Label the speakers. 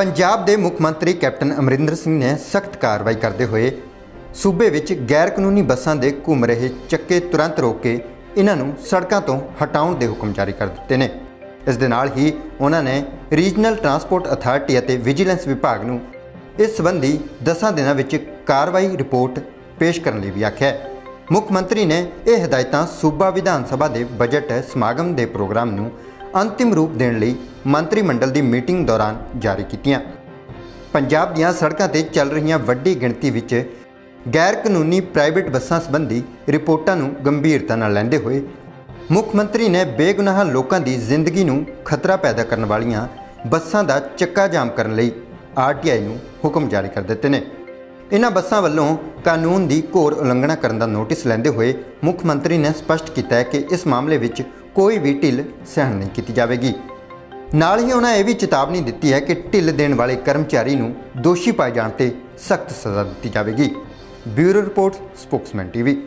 Speaker 1: ਪੰਜਾਬ ਦੇ ਮੁੱਖ ਮੰਤਰੀ ਕੈਪਟਨ ਅਮਰਿੰਦਰ ਸਿੰਘ ਨੇ ਸਖਤ ਕਾਰਵਾਈ ਕਰਦੇ ਹੋਏ ਸੂਬੇ ਵਿੱਚ ਗੈਰ ਕਾਨੂੰਨੀ ਬੱਸਾਂ ਦੇ ਘੁੰਮ ਰਹੇ ਚੱਕੇ ਤੁਰੰਤ ਰੋਕ ਕੇ ਇਹਨਾਂ ਨੂੰ ਸੜਕਾਂ ਤੋਂ ਹਟਾਉਣ ਦੇ ਹੁਕਮ ਜਾਰੀ ਕਰ ਦਿੱਤੇ ਨੇ। ਇਸ ਦੇ ਨਾਲ ਹੀ ਉਹਨਾਂ ਨੇ ਰੀਜਨਲ ਟਰਾਂਸਪੋਰਟ ਅਥਾਰਟੀ ਅਤੇ ਵਿਜੀਲੈਂਸ ਵਿਭਾਗ ਨੂੰ ਇਸ ਸੰਬੰਧੀ 10 ਦਿਨਾਂ ਵਿੱਚ ਕਾਰਵਾਈ ਰਿਪੋਰਟ ਪੇਸ਼ ਕਰਨ ਲਈ ਵੀ ਆਖਿਆ ਮੁੱਖ ਮੰਤਰੀ ਨੇ ਇਹ ਹਦਾਇਤਾਂ ਸੂਬਾ ਵਿਧਾਨ ਸਭਾ ਦੇ ਬਜਟ ਸਮਾਗਮ ਦੇ ਪ੍ਰੋਗਰਾਮ ਨੂੰ ਅੰਤਿਮ ਰੂਪ ਦੇਣ ਲਈ ਮੰਤਰੀ ਮੰਡਲ ਦੀ ਮੀਟਿੰਗ ਦੌਰਾਨ ਜਾਰੀ ਕੀਤੀਆਂ। ਪੰਜਾਬ ਦੀਆਂ ਸੜਕਾਂ ਤੇ ਚੱਲ ਰਹੀਆਂ ਵੱਡੀ ਗਿਣਤੀ ਵਿੱਚ ਗੈਰ ਕਾਨੂੰਨੀ ਪ੍ਰਾਈਵੇਟ ਬੱਸਾਂ ਸੰਬੰਧੀ ਰਿਪੋਰਟਾਂ ਨੂੰ ਗੰਭੀਰਤਾ ਨਾਲ ਲੈਂਦੇ ਹੋਏ ਮੁੱਖ ਮੰਤਰੀ ਨੇ ਬੇਗੁਨਾਹ ਲੋਕਾਂ ਦੀ ਜ਼ਿੰਦਗੀ ਨੂੰ ਖਤਰਾ ਪੈਦਾ ਕਰਨ ਵਾਲੀਆਂ ਬੱਸਾਂ ਦਾ ਚੱਕਾ ਜਾਮ ਕਰਨ ਲਈ ਆਰਟੀਆਈ ਨੂੰ ਹੁਕਮ ਜਾਰੀ ਕਰ ਦਿੱਤੇ ਨੇ। ਇਹਨਾਂ ਬੱਸਾਂ ਵੱਲੋਂ ਕਾਨੂੰਨ ਦੀ ਘੋਰ ਉਲੰਘਣਾ ਕਰਨ ਦਾ ਨੋਟਿਸ ਲੈਂਦੇ ਹੋਏ ਮੁੱਖ ਮੰਤਰੀ ਨੇ ਸਪਸ਼ਟ ਕੀਤਾ ਹੈ ਕਿ ਇਸ ਮਾਮਲੇ ਵਿੱਚ ਕੋਈ ਵੀ ਢਿੱਲ ਸਹਿਣ ਨਹੀਂ ਕੀਤੀ ਜਾਵੇਗੀ। ਨਾਲ ਹੀ ਉਹਨਾਂ ਇਹ ਵੀ ਚੇਤਾਵਨੀ ਦਿੱਤੀ ਹੈ ਕਿ ਢਿੱਲ ਦੇਣ ਵਾਲੇ ਕਰਮਚਾਰੀ ਨੂੰ ਦੋਸ਼ੀ ਪਾਏ ਜਾਣ ਤੇ ਸਖਤ ਸਜ਼ਾ ਦਿੱਤੀ ਜਾਵੇਗੀ। Bureau report, Spokesman TV.